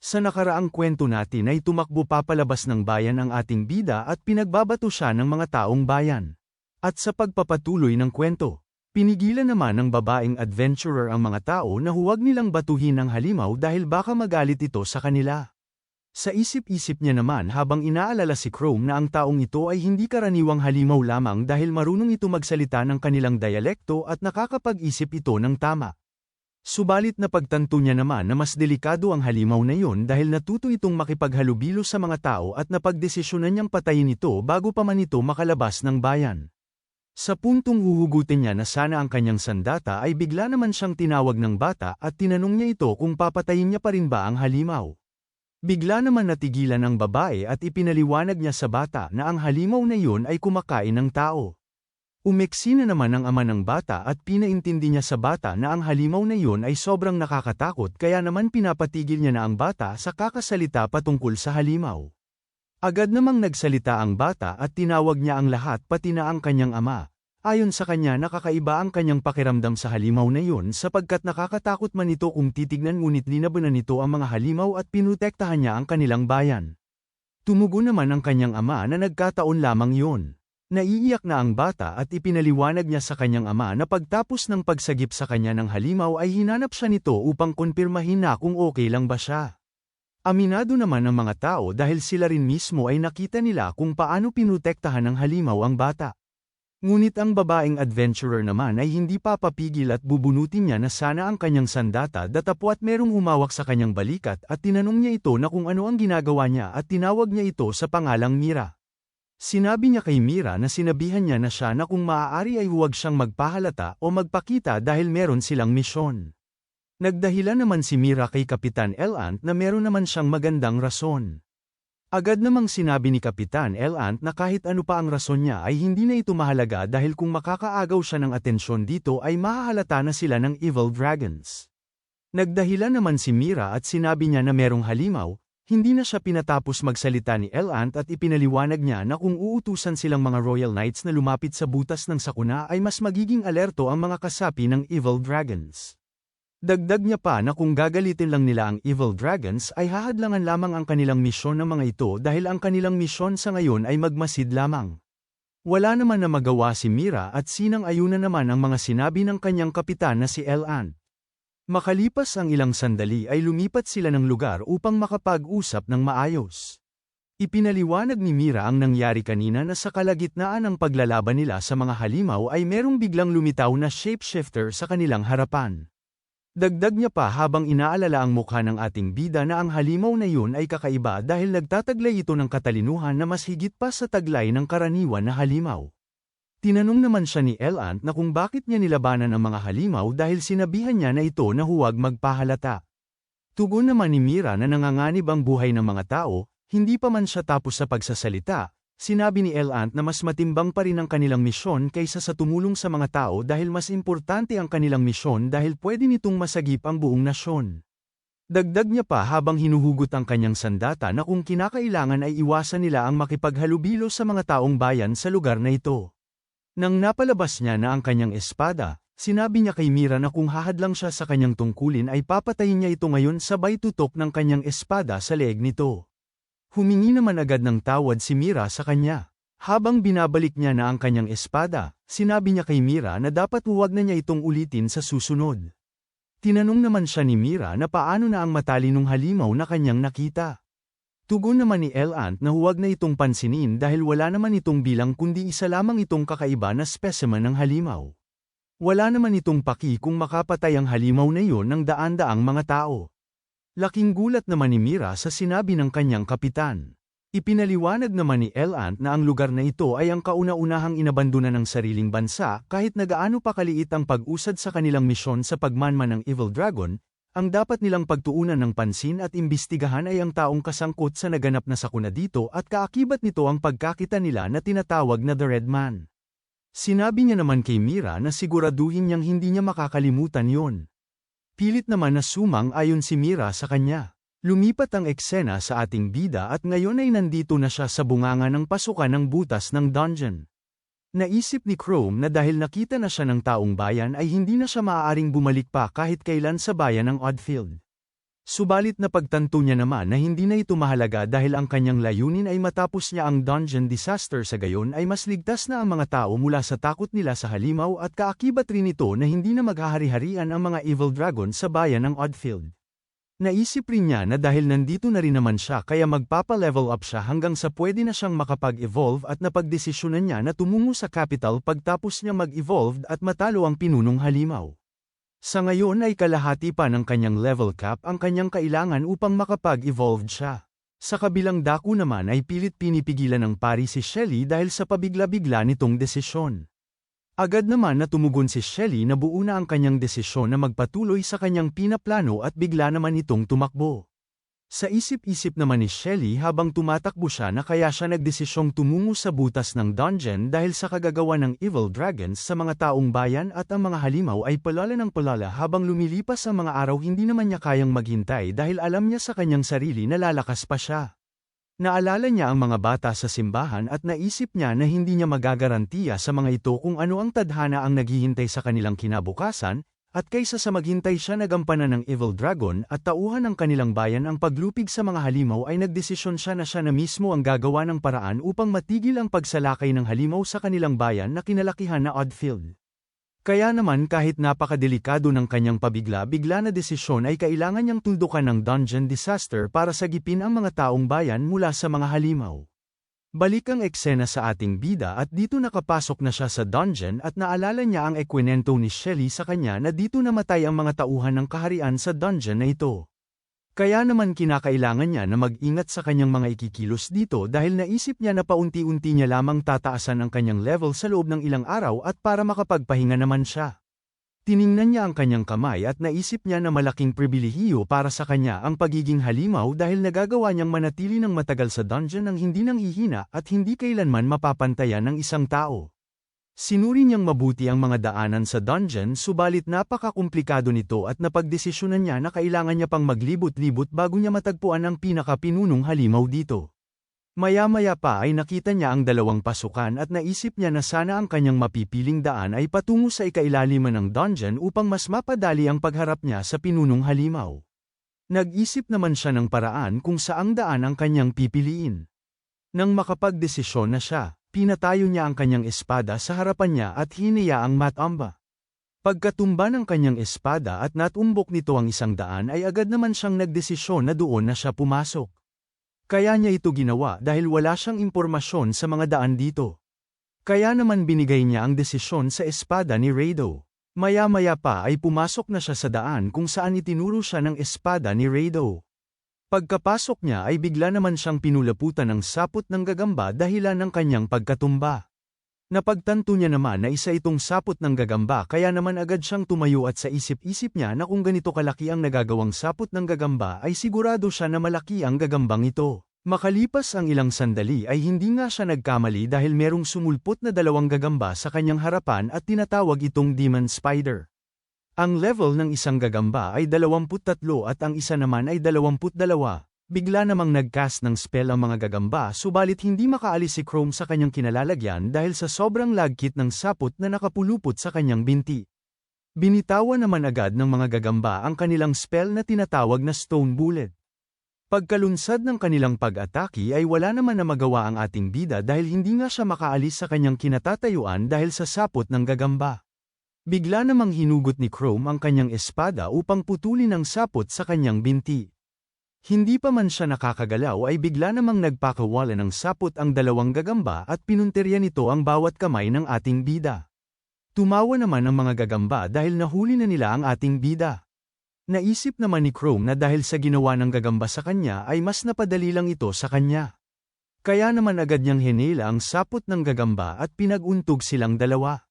Sa nakaraang kwento natin ay tumakbo papalabas ng bayan ang ating bida at pinagbabato siya ng mga taong bayan. At sa pagpapatuloy ng kwento, pinigilan naman ng babaeng adventurer ang mga tao na huwag nilang batuhin ang halimaw dahil baka magalit ito sa kanila. Sa isip-isip niya naman habang inaalala si Chrome na ang taong ito ay hindi karaniwang halimaw lamang dahil marunong ito magsalita ng kanilang dialekto at nakakapag-isip ito ng tama. Subalit na pagtanto niya naman na mas delikado ang halimaw na iyon dahil natuto itong makipaghalubilo sa mga tao at napagdesisyonan niyang patayin ito bago pa man ito makalabas ng bayan. Sa puntong huhugutin niya na sana ang kanyang sandata ay bigla naman siyang tinawag ng bata at tinanong niya ito kung papatayin niya pa rin ba ang halimaw. Bigla naman natigilan ang babae at ipinaliwanag niya sa bata na ang halimaw na iyon ay kumakain ng tao. Umeksi na naman ang ama ng bata at pinaintindi niya sa bata na ang halimaw na iyon ay sobrang nakakatakot kaya naman pinapatigil niya na ang bata sa kakasalita patungkol sa halimaw. Agad namang nagsalita ang bata at tinawag niya ang lahat pati na ang kanyang ama. Ayon sa kanya nakakaiba ang kanyang pakiramdam sa halimaw na iyon sapagkat nakakatakot man ito kung titignan ngunit linabanan nito ang mga halimaw at pinutektahan niya ang kanilang bayan. Tumugo naman ang kanyang ama na nagkataon lamang yun. Naiiyak na ang bata at ipinaliwanag niya sa kanyang ama na pagtapos ng pagsagip sa kanya ng halimaw ay hinanap siya nito upang konpirmahin na kung okay lang ba siya. Aminado naman ang mga tao dahil sila rin mismo ay nakita nila kung paano pinutektahan ng halimaw ang bata. Ngunit ang babaeng adventurer naman ay hindi papapigil at bubunutin niya na sana ang kanyang sandata datapwat merong humawak sa kanyang balikat at tinanong niya ito na kung ano ang ginagawa niya at tinawag niya ito sa pangalang Mira. Sinabi niya kay Mira na sinabihan niya na siya na kung maaari ay huwag siyang magpahalata o magpakita dahil meron silang misyon. Nagdahilan naman si Mira kay Kapitan Elant na meron naman siyang magandang rason. Agad namang sinabi ni Kapitan Elant na kahit ano pa ang rason niya ay hindi na ito mahalaga dahil kung makakaagaw siya ng atensyon dito ay mahahalata na sila ng Evil Dragons. Nagdahilan naman si Mira at sinabi niya na merong halimaw, hindi na siya pinatapos magsalita ni Elant at ipinaliwanag niya na kung uutusan silang mga Royal Knights na lumapit sa butas ng sakuna ay mas magiging alerto ang mga kasapi ng Evil Dragons. Dagdag niya pa na kung gagalitin lang nila ang Evil Dragons ay hahadlangan lamang ang kanilang misyon ng mga ito dahil ang kanilang misyon sa ngayon ay magmasid lamang. Wala naman na magawa si Mira at sinang ayuna naman ang mga sinabi ng kanyang kapitan na si Elant. Makalipas ang ilang sandali ay lumipat sila ng lugar upang makapag-usap ng maayos. Ipinaliwanag ni Mira ang nangyari kanina na sa kalagitnaan ng paglalaban nila sa mga halimaw ay merong biglang lumitaw na shapeshifter sa kanilang harapan. Dagdag niya pa habang inaalala ang mukha ng ating bida na ang halimaw na yun ay kakaiba dahil nagtataglay ito ng katalinuhan na mas higit pa sa taglay ng karaniwan na halimaw. Tinanong naman siya ni Elant na kung bakit niya nilabanan ang mga halimaw dahil sinabihan niya na ito na huwag magpahalata. Tugon naman ni Mira na nanganganib ang buhay ng mga tao, hindi pa man siya tapos sa pagsasalita, sinabi ni Elant na mas matimbang pa rin ang kanilang misyon kaysa sa tumulong sa mga tao dahil mas importante ang kanilang misyon dahil pwede nitong masagip ang buong nasyon. Dagdag niya pa habang hinuhugot ang kanyang sandata na kung kinakailangan ay iwasan nila ang makipaghalubilo sa mga taong bayan sa lugar na ito. Nang napalabas niya na ang kanyang espada, sinabi niya kay Mira na kung hahadlang siya sa kanyang tungkulin ay papatayin niya ito ngayon sabay tutok ng kanyang espada sa leeg nito. Humingi naman agad ng tawad si Mira sa kanya. Habang binabalik niya na ang kanyang espada, sinabi niya kay Mira na dapat huwag na niya itong ulitin sa susunod. Tinanong naman siya ni Mira na paano na ang matalinong halimaw na kanyang nakita. Tugon naman ni Elant na huwag na itong pansinin dahil wala naman itong bilang kundi isa lamang itong kakaiba na specimen ng halimaw. Wala naman itong paki kung makapatay ang halimaw na iyon ng daan-daang mga tao. Laking gulat naman ni Mira sa sinabi ng kanyang kapitan. Ipinaliwanag naman ni Elant na ang lugar na ito ay ang kauna-unahang inabandona ng sariling bansa kahit nagaano pa kaliit ang pag-usad sa kanilang misyon sa pagmanman ng Evil Dragon, ang dapat nilang pagtuunan ng pansin at imbestigahan ay ang taong kasangkot sa naganap na sakuna dito at kaakibat nito ang pagkakita nila na tinatawag na The Red Man. Sinabi niya naman kay Mira na siguraduhin niyang hindi niya makakalimutan yon. Pilit naman na sumang ayon si Mira sa kanya. Lumipat ang eksena sa ating bida at ngayon ay nandito na siya sa bunganga ng pasukan ng butas ng dungeon. Naisip ni Chrome na dahil nakita na siya ng taong bayan ay hindi na siya maaaring bumalik pa kahit kailan sa bayan ng Oddfield. Subalit napagtanto niya naman na hindi na ito mahalaga dahil ang kanyang layunin ay matapos niya ang dungeon disaster sa gayon ay mas ligtas na ang mga tao mula sa takot nila sa halimaw at kaakibat rin ito na hindi na maghahari-harian ang mga evil dragon sa bayan ng Oddfield. Naisip rin niya na dahil nandito na rin naman siya kaya magpapa-level up siya hanggang sa pwede na siyang makapag-evolve at napagdesisyonan niya na tumungo sa capital pagtapos niya mag-evolve at matalo ang pinunong halimaw. Sa ngayon ay kalahati pa ng kanyang level cap ang kanyang kailangan upang makapag-evolve siya. Sa kabilang dako naman ay pilit pinipigilan ng pari si Shelly dahil sa pabigla-bigla nitong desisyon. Agad naman na tumugon si Shelly na buo na ang kanyang desisyon na magpatuloy sa kanyang pinaplano at bigla naman itong tumakbo. Sa isip-isip naman ni Shelly habang tumatakbo siya na kaya siya nagdesisyong tumungo sa butas ng dungeon dahil sa kagagawa ng evil dragons sa mga taong bayan at ang mga halimaw ay palala ng palala habang lumilipas ang mga araw hindi naman niya kayang maghintay dahil alam niya sa kanyang sarili na lalakas pa siya. Naalala niya ang mga bata sa simbahan at naisip niya na hindi niya magagarantiya sa mga ito kung ano ang tadhana ang naghihintay sa kanilang kinabukasan, at kaysa sa maghintay siya nagampanan ng Evil Dragon at tauhan ng kanilang bayan ang paglupig sa mga halimaw ay nagdesisyon siya na siya na mismo ang gagawa ng paraan upang matigil ang pagsalakay ng halimaw sa kanilang bayan na kinalakihan na Oddfield. Kaya naman kahit napakadelikado ng kanyang pabigla-bigla na desisyon ay kailangan niyang tuldukan ng dungeon disaster para sagipin ang mga taong bayan mula sa mga halimaw. Balik ang eksena sa ating bida at dito nakapasok na siya sa dungeon at naalala niya ang ekwenento ni Shelly sa kanya na dito namatay ang mga tauhan ng kaharian sa dungeon na ito. Kaya naman kinakailangan niya na mag-ingat sa kanyang mga ikikilos dito dahil naisip niya na paunti-unti niya lamang tataasan ang kanyang level sa loob ng ilang araw at para makapagpahinga naman siya. Tiningnan niya ang kanyang kamay at naisip niya na malaking pribilehiyo para sa kanya ang pagiging halimaw dahil nagagawa niyang manatili ng matagal sa dungeon ng hindi nang hihina at hindi kailanman mapapantayan ng isang tao. Sinuri niyang mabuti ang mga daanan sa dungeon subalit napakakomplikado nito at napagdesisyonan niya na kailangan niya pang maglibot-libot bago niya matagpuan ang pinakapinunong halimaw dito. Maya-maya pa ay nakita niya ang dalawang pasukan at naisip niya na sana ang kanyang mapipiling daan ay patungo sa ikailaliman ng dungeon upang mas mapadali ang pagharap niya sa pinunong halimaw. Nag-isip naman siya ng paraan kung saang daan ang kanyang pipiliin. Nang makapagdesisyon na siya, pinatayo niya ang kanyang espada sa harapan niya at hiniya ang matamba. Pagkatumba ng kanyang espada at natumbok nito ang isang daan ay agad naman siyang nagdesisyon na doon na siya pumasok. Kaya niya ito ginawa dahil wala siyang impormasyon sa mga daan dito. Kaya naman binigay niya ang desisyon sa espada ni Rado. Maya-maya pa ay pumasok na siya sa daan kung saan itinuro siya ng espada ni Rado. Pagkapasok niya ay bigla naman siyang pinulaputan ng sapot ng gagamba dahilan ng kanyang pagkatumba. Napagtanto niya naman na isa itong sapot ng gagamba kaya naman agad siyang tumayo at sa isip-isip niya na kung ganito kalaki ang nagagawang sapot ng gagamba ay sigurado siya na malaki ang gagambang ito. Makalipas ang ilang sandali ay hindi nga siya nagkamali dahil merong sumulpot na dalawang gagamba sa kanyang harapan at tinatawag itong Demon Spider. Ang level ng isang gagamba ay 23 at ang isa naman ay 22. Bigla namang nag-cast ng spell ang mga gagamba subalit hindi makaalis si Chrome sa kanyang kinalalagyan dahil sa sobrang lagkit ng sapot na nakapulupot sa kanyang binti. Binitawan naman agad ng mga gagamba ang kanilang spell na tinatawag na Stone Bullet. Pagkalunsad ng kanilang pag-atake ay wala naman na magawa ang ating bida dahil hindi nga siya makaalis sa kanyang kinatatayuan dahil sa sapot ng gagamba. Bigla namang hinugot ni Chrome ang kanyang espada upang putulin ang sapot sa kanyang binti. Hindi pa man siya nakakagalaw ay bigla namang nagpakawala ng sapot ang dalawang gagamba at pinunterya nito ang bawat kamay ng ating bida. Tumawa naman ang mga gagamba dahil nahuli na nila ang ating bida. Naisip naman ni Chrome na dahil sa ginawa ng gagamba sa kanya ay mas napadali lang ito sa kanya. Kaya naman agad niyang hinila ang sapot ng gagamba at pinaguntog silang dalawa.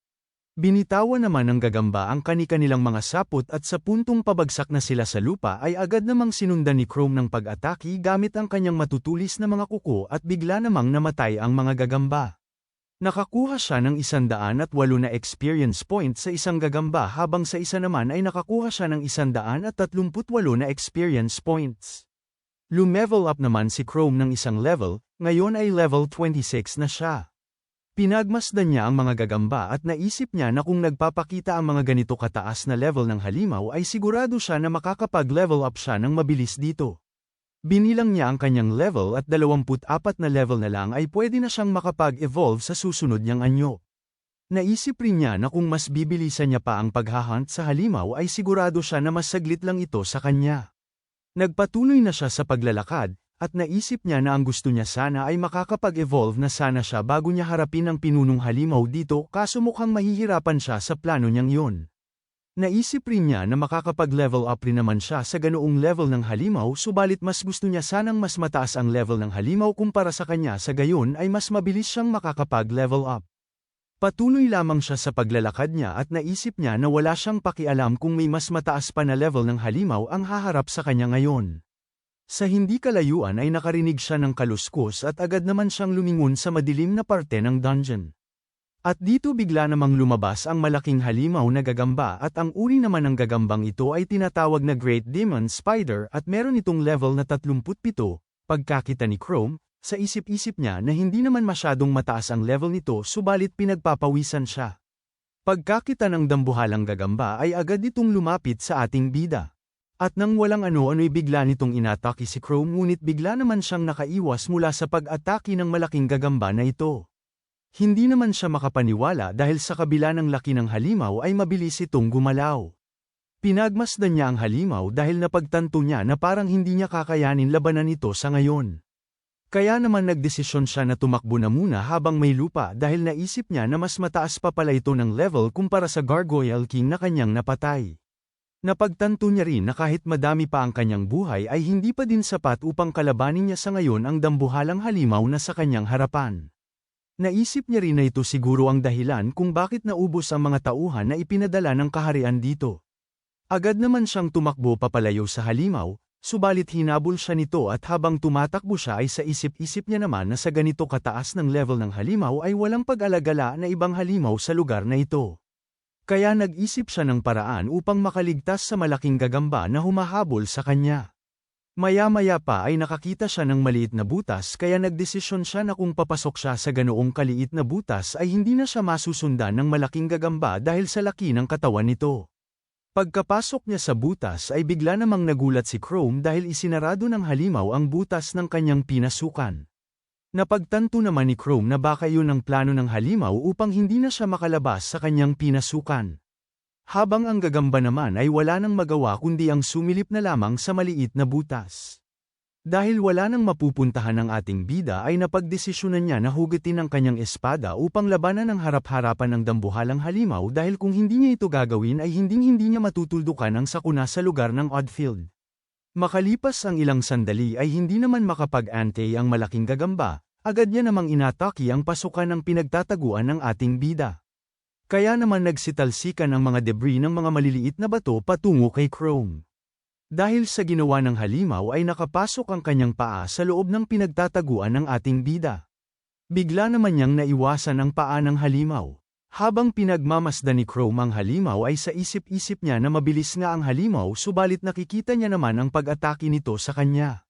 Binitawan naman ng gagamba ang kani-kanilang mga sapot at sa puntong pabagsak na sila sa lupa ay agad namang sinundan ni Chrome ng pag-ataki gamit ang kanyang matutulis na mga kuko at bigla namang namatay ang mga gagamba. Nakakuha siya ng isandaan at walo na experience point sa isang gagamba habang sa isa naman ay nakakuha siya ng isandaan at tatlumputwalo na experience points. Lumevel up naman si Chrome ng isang level, ngayon ay level 26 na siya. Pinagmasdan niya ang mga gagamba at naisip niya na kung nagpapakita ang mga ganito kataas na level ng halimaw ay sigurado siya na makakapag-level up siya ng mabilis dito. Binilang niya ang kanyang level at 24 na level na lang ay pwede na siyang makapag-evolve sa susunod niyang anyo. Naisip rin niya na kung mas bibilisan niya pa ang paghahunt sa halimaw ay sigurado siya na mas saglit lang ito sa kanya. Nagpatuloy na siya sa paglalakad, at naisip niya na ang gusto niya sana ay makakapag-evolve na sana siya bago niya harapin ang pinunong halimaw dito kaso mukhang mahihirapan siya sa plano niyang yun. Naisip rin niya na makakapag-level up rin naman siya sa ganoong level ng halimaw subalit mas gusto niya sanang mas mataas ang level ng halimaw kumpara sa kanya sa gayon ay mas mabilis siyang makakapag-level up. Patuloy lamang siya sa paglalakad niya at naisip niya na wala siyang pakialam kung may mas mataas pa na level ng halimaw ang haharap sa kanya ngayon. Sa hindi kalayuan ay nakarinig siya ng kaluskos at agad naman siyang lumingon sa madilim na parte ng dungeon. At dito bigla namang lumabas ang malaking halimaw na gagamba at ang uri naman ng gagambang ito ay tinatawag na Great Demon Spider at meron itong level na 37. Pagkakita ni Chrome, sa isip-isip niya na hindi naman masyadong mataas ang level nito subalit pinagpapawisan siya. Pagkakita ng dambuhalang gagamba ay agad itong lumapit sa ating bida. At nang walang ano-ano'y bigla nitong inatake si Chrome ngunit bigla naman siyang nakaiwas mula sa pag-atake ng malaking gagamba na ito. Hindi naman siya makapaniwala dahil sa kabila ng laki ng halimaw ay mabilis itong gumalaw. Pinagmasdan niya ang halimaw dahil napagtanto niya na parang hindi niya kakayanin labanan ito sa ngayon. Kaya naman nagdesisyon siya na tumakbo na muna habang may lupa dahil naisip niya na mas mataas pa pala ito ng level kumpara sa Gargoyle King na kanyang napatay. Napagtanto niya rin na kahit madami pa ang kanyang buhay ay hindi pa din sapat upang kalabanin niya sa ngayon ang dambuhalang halimaw na sa kanyang harapan. Naisip niya rin na ito siguro ang dahilan kung bakit naubos ang mga tauhan na ipinadala ng kaharian dito. Agad naman siyang tumakbo papalayo sa halimaw, subalit hinabol siya nito at habang tumatakbo siya ay sa isip-isip niya naman na sa ganito kataas ng level ng halimaw ay walang pag-alagala na ibang halimaw sa lugar na ito. Kaya nag-isip siya ng paraan upang makaligtas sa malaking gagamba na humahabol sa kanya. Maya-maya pa ay nakakita siya ng maliit na butas kaya nagdesisyon siya na kung papasok siya sa ganoong kaliit na butas ay hindi na siya masusundan ng malaking gagamba dahil sa laki ng katawan nito. Pagkapasok niya sa butas ay bigla namang nagulat si Chrome dahil isinarado ng halimaw ang butas ng kanyang pinasukan. Napagtanto naman ni Chrome na baka yun ang plano ng halimaw upang hindi na siya makalabas sa kanyang pinasukan. Habang ang gagamba naman ay wala nang magawa kundi ang sumilip na lamang sa maliit na butas. Dahil wala nang mapupuntahan ng ating bida ay napagdesisyonan niya na hugatin ang kanyang espada upang labanan ang harap-harapan ng dambuhalang halimaw dahil kung hindi niya ito gagawin ay hinding-hindi niya matutuldukan ang sakuna sa lugar ng Oddfield. Makalipas ang ilang sandali ay hindi naman makapag-ante ang malaking gagamba, agad niya namang inataki ang pasukan ng pinagtataguan ng ating bida. Kaya naman nagsitalsikan ang mga debris ng mga maliliit na bato patungo kay Chrome. Dahil sa ginawa ng halimaw ay nakapasok ang kanyang paa sa loob ng pinagtataguan ng ating bida. Bigla naman niyang naiwasan ang paa ng halimaw. Habang pinagmamasdan ni Chrome ang halimaw ay sa isip-isip niya na mabilis nga ang halimaw subalit nakikita niya naman ang pag-atake nito sa kanya.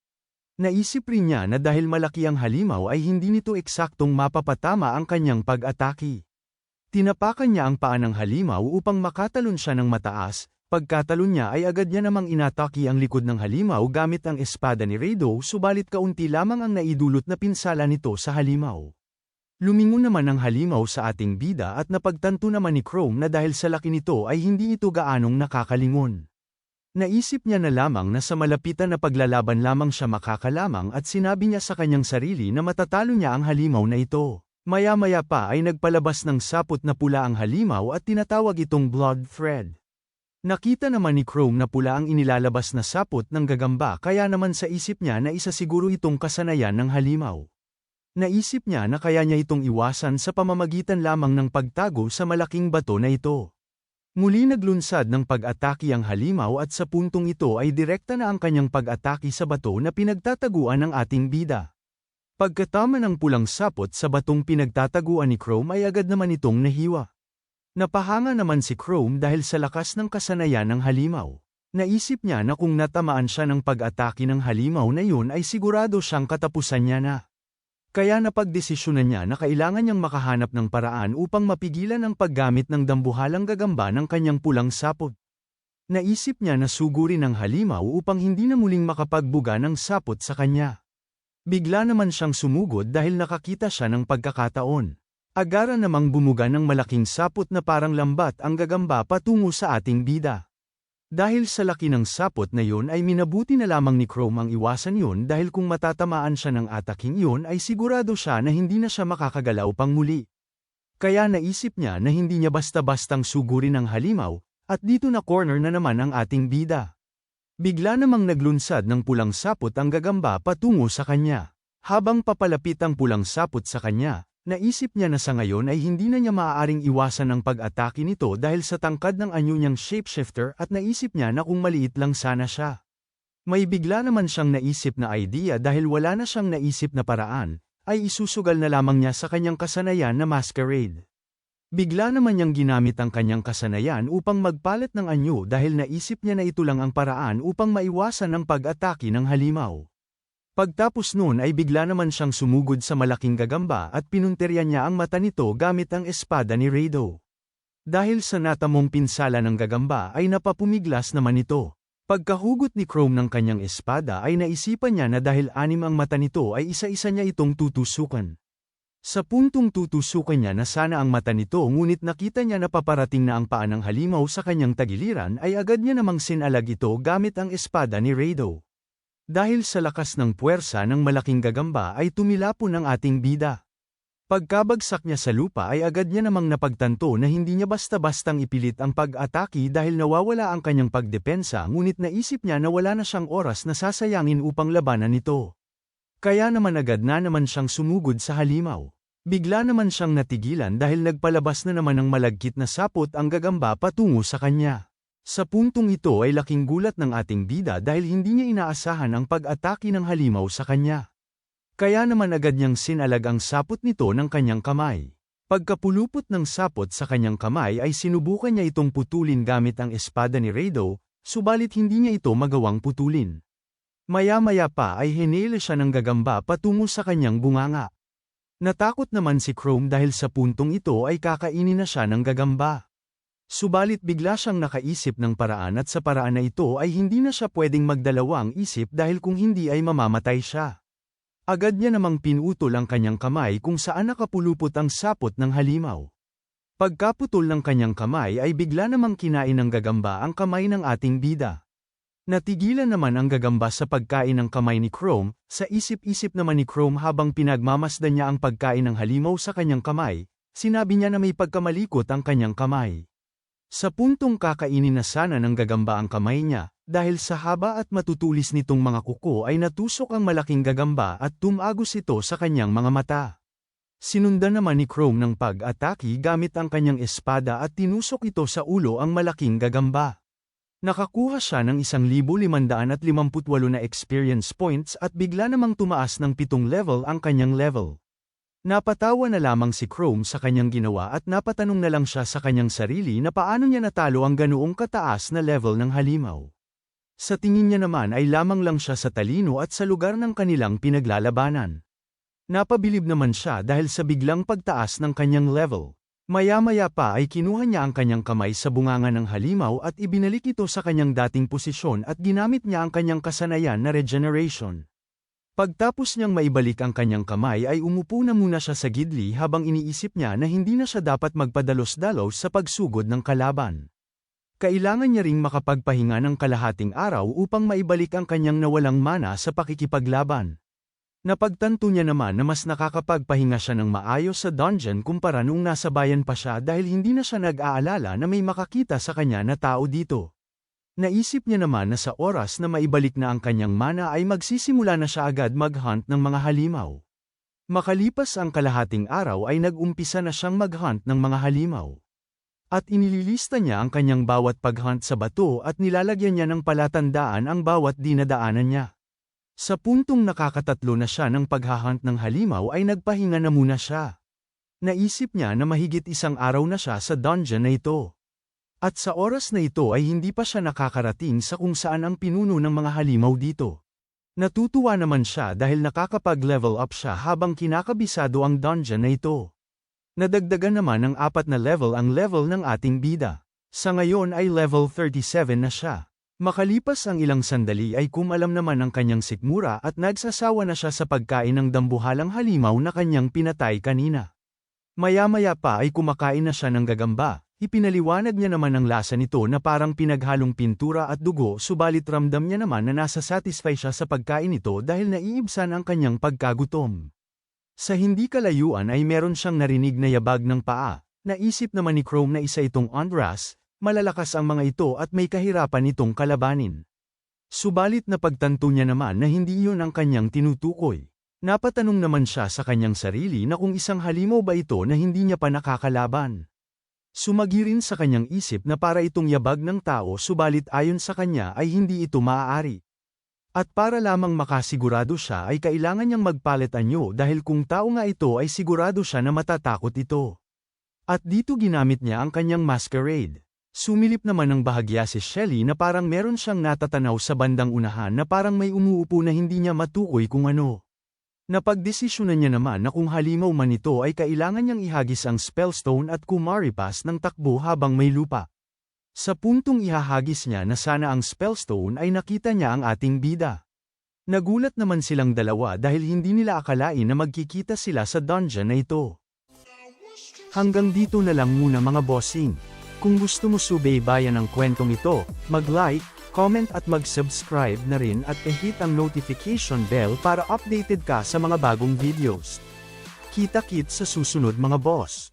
Naisip rin niya na dahil malaki ang halimaw ay hindi nito eksaktong mapapatama ang kanyang pag-atake. Tinapakan niya ang paa ng halimaw upang makatalon siya ng mataas, pagkatalon niya ay agad niya namang inatake ang likod ng halimaw gamit ang espada ni Rado subalit kaunti lamang ang naidulot na pinsala nito sa halimaw. Lumingon naman ang halimaw sa ating bida at napagtanto naman ni Chrome na dahil sa laki nito ay hindi ito gaanong nakakalingon. Naisip niya na lamang na sa malapitan na paglalaban lamang siya makakalamang at sinabi niya sa kanyang sarili na matatalo niya ang halimaw na ito. Maya-maya pa ay nagpalabas ng sapot na pula ang halimaw at tinatawag itong blood thread. Nakita naman ni Chrome na pula ang inilalabas na sapot ng gagamba kaya naman sa isip niya na isa siguro itong kasanayan ng halimaw. Naisip niya na kaya niya itong iwasan sa pamamagitan lamang ng pagtago sa malaking bato na ito. Muli naglunsad ng pag-atake ang halimaw at sa puntong ito ay direkta na ang kanyang pag-atake sa bato na pinagtataguan ng ating bida. Pagkatama ng pulang sapot sa batong pinagtataguan ni Chrome ay agad naman itong nahiwa. Napahanga naman si Chrome dahil sa lakas ng kasanayan ng halimaw. Naisip niya na kung natamaan siya ng pag-atake ng halimaw na yun ay sigurado siyang katapusan niya na. Kaya napagdesisyonan niya na kailangan niyang makahanap ng paraan upang mapigilan ang paggamit ng dambuhalang gagamba ng kanyang pulang sapot. Naisip niya na sugurin ang halimaw upang hindi na muling makapagbuga ng sapot sa kanya. Bigla naman siyang sumugod dahil nakakita siya ng pagkakataon. Agara namang bumuga ng malaking sapot na parang lambat ang gagamba patungo sa ating bida. Dahil sa laki ng sapot na yun ay minabuti na lamang ni Chrome ang iwasan yun dahil kung matatamaan siya ng ataking yun ay sigurado siya na hindi na siya makakagalaw pang muli. Kaya naisip niya na hindi niya basta-bastang sugurin ang halimaw, at dito na corner na naman ang ating bida. Bigla namang naglunsad ng pulang sapot ang gagamba patungo sa kanya. Habang papalapit ang pulang sapot sa kanya, naisip niya na sa ngayon ay hindi na niya maaaring iwasan ang pag-atake nito dahil sa tangkad ng anyo niyang shapeshifter at naisip niya na kung maliit lang sana siya. May bigla naman siyang naisip na idea dahil wala na siyang naisip na paraan, ay isusugal na lamang niya sa kanyang kasanayan na masquerade. Bigla naman niyang ginamit ang kanyang kasanayan upang magpalit ng anyo dahil naisip niya na ito lang ang paraan upang maiwasan ang pag-atake ng halimaw. Pagtapos noon ay bigla naman siyang sumugod sa malaking gagamba at pinunterian niya ang mata nito gamit ang espada ni Rado. Dahil sa natamong pinsala ng gagamba ay napapumiglas naman ito. Pagkahugot ni Chrome ng kanyang espada ay naisipan niya na dahil anim ang mata nito ay isa-isa niya itong tutusukan. Sa puntong tutusukan niya na sana ang mata nito ngunit nakita niya na paparating na ang paa ng halimaw sa kanyang tagiliran ay agad niya namang sinalag ito gamit ang espada ni Rado. Dahil sa lakas ng puwersa ng malaking gagamba ay tumilapon ang ating bida. Pagkabagsak niya sa lupa ay agad niya namang napagtanto na hindi niya basta-bastang ipilit ang pag-ataki dahil nawawala ang kanyang pagdepensa ngunit naisip niya na wala na siyang oras na sasayangin upang labanan ito. Kaya naman agad na naman siyang sumugod sa halimaw. Bigla naman siyang natigilan dahil nagpalabas na naman ng malagkit na sapot ang gagamba patungo sa kanya. Sa puntong ito ay laking gulat ng ating bida dahil hindi niya inaasahan ang pag-atake ng halimaw sa kanya. Kaya naman agad niyang sinalag ang sapot nito ng kanyang kamay. Pagkapulupot ng sapot sa kanyang kamay ay sinubukan niya itong putulin gamit ang espada ni Rado, subalit hindi niya ito magawang putulin. Maya-maya pa ay hinila siya ng gagamba patungo sa kanyang bunganga. Natakot naman si Chrome dahil sa puntong ito ay kakainin na siya ng gagamba. Subalit bigla siyang nakaisip ng paraan at sa paraan na ito ay hindi na siya pwedeng magdalawang isip dahil kung hindi ay mamamatay siya. Agad niya namang pinutol ang kanyang kamay kung saan nakapulupot ang sapot ng halimaw. Pagkaputol ng kanyang kamay ay bigla namang kinain ng gagamba ang kamay ng ating bida. Natigilan naman ang gagamba sa pagkain ng kamay ni Chrome, sa isip-isip naman ni Chrome habang pinagmamasdan niya ang pagkain ng halimaw sa kanyang kamay, sinabi niya na may pagkamalikot ang kanyang kamay. Sa puntong kakainin na sana ng gagamba ang kamay niya, dahil sa haba at matutulis nitong mga kuko ay natusok ang malaking gagamba at tumagos ito sa kanyang mga mata. Sinundan naman ni Chrome ng pag-atake gamit ang kanyang espada at tinusok ito sa ulo ang malaking gagamba. Nakakuha siya ng 1,558 na experience points at bigla namang tumaas ng pitong level ang kanyang level. Napatawa na lamang si Chrome sa kanyang ginawa at napatanong na lang siya sa kanyang sarili na paano niya natalo ang ganoong kataas na level ng halimaw. Sa tingin niya naman ay lamang lang siya sa talino at sa lugar ng kanilang pinaglalabanan. Napabilib naman siya dahil sa biglang pagtaas ng kanyang level. Maya-maya pa ay kinuha niya ang kanyang kamay sa bunganga ng halimaw at ibinalik ito sa kanyang dating posisyon at ginamit niya ang kanyang kasanayan na regeneration. Pagtapos niyang maibalik ang kanyang kamay ay umupo na muna siya sa gidli habang iniisip niya na hindi na siya dapat magpadalos-dalos sa pagsugod ng kalaban. Kailangan niya ring makapagpahinga ng kalahating araw upang maibalik ang kanyang nawalang mana sa pakikipaglaban. Napagtanto niya naman na mas nakakapagpahinga siya ng maayos sa dungeon kumpara nung nasa bayan pa siya dahil hindi na siya nag-aalala na may makakita sa kanya na tao dito. Naisip niya naman na sa oras na maibalik na ang kanyang mana ay magsisimula na siya agad mag-hunt ng mga halimaw. Makalipas ang kalahating araw ay nag-umpisa na siyang mag-hunt ng mga halimaw. At inililista niya ang kanyang bawat pag-hunt sa bato at nilalagyan niya ng palatandaan ang bawat dinadaanan niya. Sa puntong nakakatatlo na siya ng paghahunt ng halimaw ay nagpahinga na muna siya. Naisip niya na mahigit isang araw na siya sa dungeon na ito. At sa oras na ito ay hindi pa siya nakakarating sa kung saan ang pinuno ng mga halimaw dito. Natutuwa naman siya dahil nakakapag-level up siya habang kinakabisado ang dungeon na ito. Nadagdagan naman ng apat na level ang level ng ating bida. Sa ngayon ay level 37 na siya. Makalipas ang ilang sandali ay kumalam naman ang kanyang sikmura at nagsasawa na siya sa pagkain ng dambuhalang halimaw na kanyang pinatay kanina. Maya-maya pa ay kumakain na siya ng gagamba, ipinaliwanag niya naman ang lasa nito na parang pinaghalong pintura at dugo subalit ramdam niya naman na nasa satisfy siya sa pagkain nito dahil naiibsan ang kanyang pagkagutom. Sa hindi kalayuan ay meron siyang narinig na yabag ng paa, naisip naman ni Chrome na isa itong Andras, malalakas ang mga ito at may kahirapan itong kalabanin. Subalit na pagtanto niya naman na hindi iyon ang kanyang tinutukoy. Napatanong naman siya sa kanyang sarili na kung isang halimaw ba ito na hindi niya pa nakakalaban. Sumagi rin sa kanyang isip na para itong yabag ng tao subalit ayon sa kanya ay hindi ito maaari. At para lamang makasigurado siya ay kailangan niyang magpalit anyo dahil kung tao nga ito ay sigurado siya na matatakot ito. At dito ginamit niya ang kanyang masquerade. Sumilip naman ng bahagya si Shelly na parang meron siyang natatanaw sa bandang unahan na parang may umuupo na hindi niya matukoy kung ano. Napagdesisyonan niya naman na kung halimaw man ito ay kailangan niyang ihagis ang spellstone at kumaripas ng takbo habang may lupa. Sa puntong ihahagis niya na sana ang spellstone ay nakita niya ang ating bida. Nagulat naman silang dalawa dahil hindi nila akalain na magkikita sila sa dungeon na ito. Hanggang dito na lang muna mga bossing. Kung gusto mo subaybayan ang kwentong ito, mag-like, comment at mag-subscribe na rin at i-hit ang notification bell para updated ka sa mga bagong videos. Kita-kit sa susunod mga boss.